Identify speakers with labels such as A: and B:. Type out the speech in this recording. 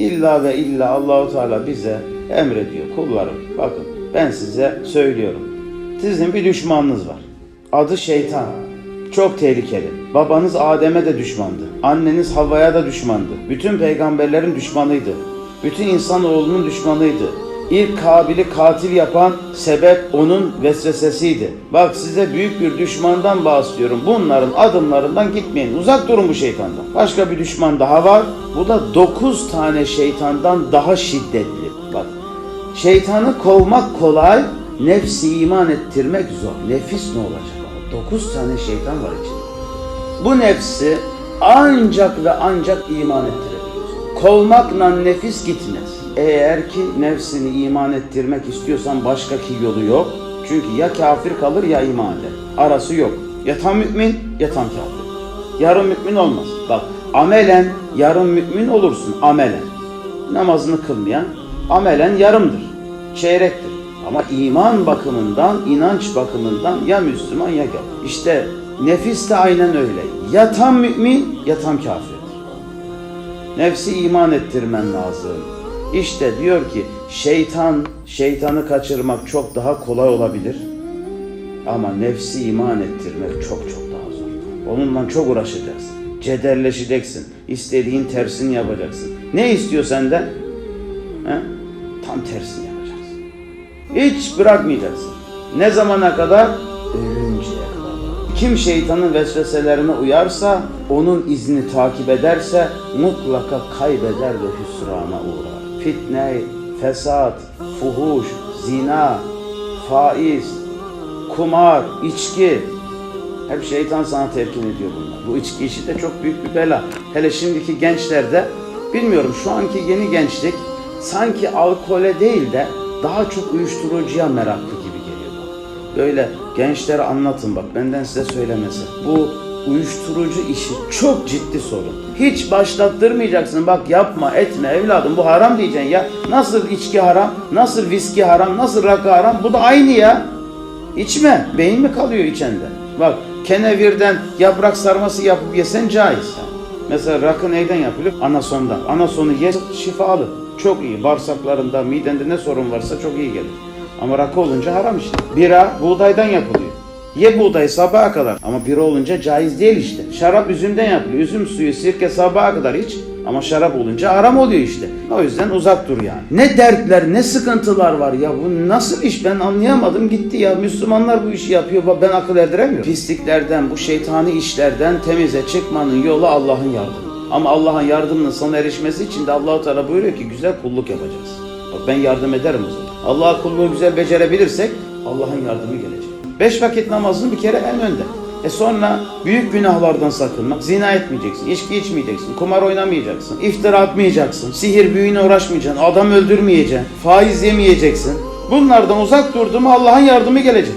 A: İlla ve illa Allahu Teala bize emrediyor kullarım. Bakın ben size söylüyorum. Sizin bir düşmanınız var. Adı şeytan. Çok tehlikeli. Babanız Adem'e de düşmandı. Anneniz Havva'ya da düşmandı. Bütün peygamberlerin düşmanıydı. Bütün insanoğlunun düşmanıydı. İlk Kabil'i katil yapan sebep onun vesvesesiydi. Bak size büyük bir düşmandan bahsediyorum. Bunların adımlarından gitmeyin. Uzak durun bu şeytandan. Başka bir düşman daha var. Bu da 9 tane şeytandan daha şiddetli. Bak şeytanı kovmak kolay, nefsi iman ettirmek zor. Nefis ne olacak? 9 tane şeytan var içinde. Bu nefsi ancak ve ancak iman ettirebiliyorsun. Kovmakla nefis gitmez. Eğer ki nefsini iman ettirmek istiyorsan başka ki yolu yok. Çünkü ya kafir kalır ya iman eder. Arası yok. Ya tam mümin ya tam kafir. Yarım mümin olmaz. Bak amelen yarım mümin olursun amelen. Namazını kılmayan amelen yarımdır. Çeyrektir. Ama iman bakımından, inanç bakımından ya Müslüman ya kafir. İşte nefis de aynen öyle. Ya tam mümin ya tam kafirdir. Nefsi iman ettirmen lazım. İşte diyor ki şeytan, şeytanı kaçırmak çok daha kolay olabilir. Ama nefsi iman ettirmek çok çok daha zor. Onunla çok uğraşacaksın. Cederleşeceksin. İstediğin tersini yapacaksın. Ne istiyor senden? He? Tam tersini yapacaksın. Hiç bırakmayacaksın. Ne zamana kadar? Ölünceye kadar. Kim şeytanın vesveselerine uyarsa, onun izini takip ederse mutlaka kaybeder ve hüsrana uğrar. Fitne, fesat, fuhuş, zina, faiz, kumar, içki, hep şeytan sana telkin ediyor bunlar. Bu içki işi de çok büyük bir bela. Hele şimdiki gençlerde bilmiyorum şu anki yeni gençlik sanki alkole değil de daha çok uyuşturucuya meraklı gibi geliyor. Böyle gençlere anlatın bak benden size söylemesi. Bu uyuşturucu işi çok ciddi sorun. Hiç başlattırmayacaksın. Bak yapma etme evladım bu haram diyeceksin ya. Nasıl içki haram? Nasıl viski haram? Nasıl rakı haram? Bu da aynı ya. İçme. Beyin mi kalıyor içende? Bak kenevirden yaprak sarması yapıp yesen caiz. Mesela rakı neyden yapılıyor? Anasondan. Anasonu ye şifalı. Çok iyi. Bağırsaklarında, midende ne sorun varsa çok iyi gelir. Ama rakı olunca haram işte. Bira buğdaydan yapılıyor. Ye buğday sabaha kadar ama bira olunca caiz değil işte. Şarap üzümden yapılıyor. Üzüm suyu, sirke sabaha kadar iç. Ama şarap olunca haram oluyor işte. O yüzden uzak dur yani. Ne dertler, ne sıkıntılar var ya. Bu nasıl iş ben anlayamadım gitti ya. Müslümanlar bu işi yapıyor. Ben akıl erdiremiyorum. Pisliklerden, bu şeytani işlerden temize çıkmanın yolu Allah'ın yardımı. Ama Allah'ın yardımının sana erişmesi için de Allahu Teala buyuruyor ki güzel kulluk yapacağız. Bak ben yardım ederim o zaman. Allah'a kulluğu güzel becerebilirsek Allah'ın yardımı gelecek. Beş vakit namazın bir kere en önde. E sonra büyük günahlardan sakınmak. Zina etmeyeceksin, içki içmeyeceksin, kumar oynamayacaksın, iftira atmayacaksın, sihir büyüne uğraşmayacaksın, adam öldürmeyeceksin, faiz yemeyeceksin. Bunlardan uzak durdum Allah'ın yardımı gelecek.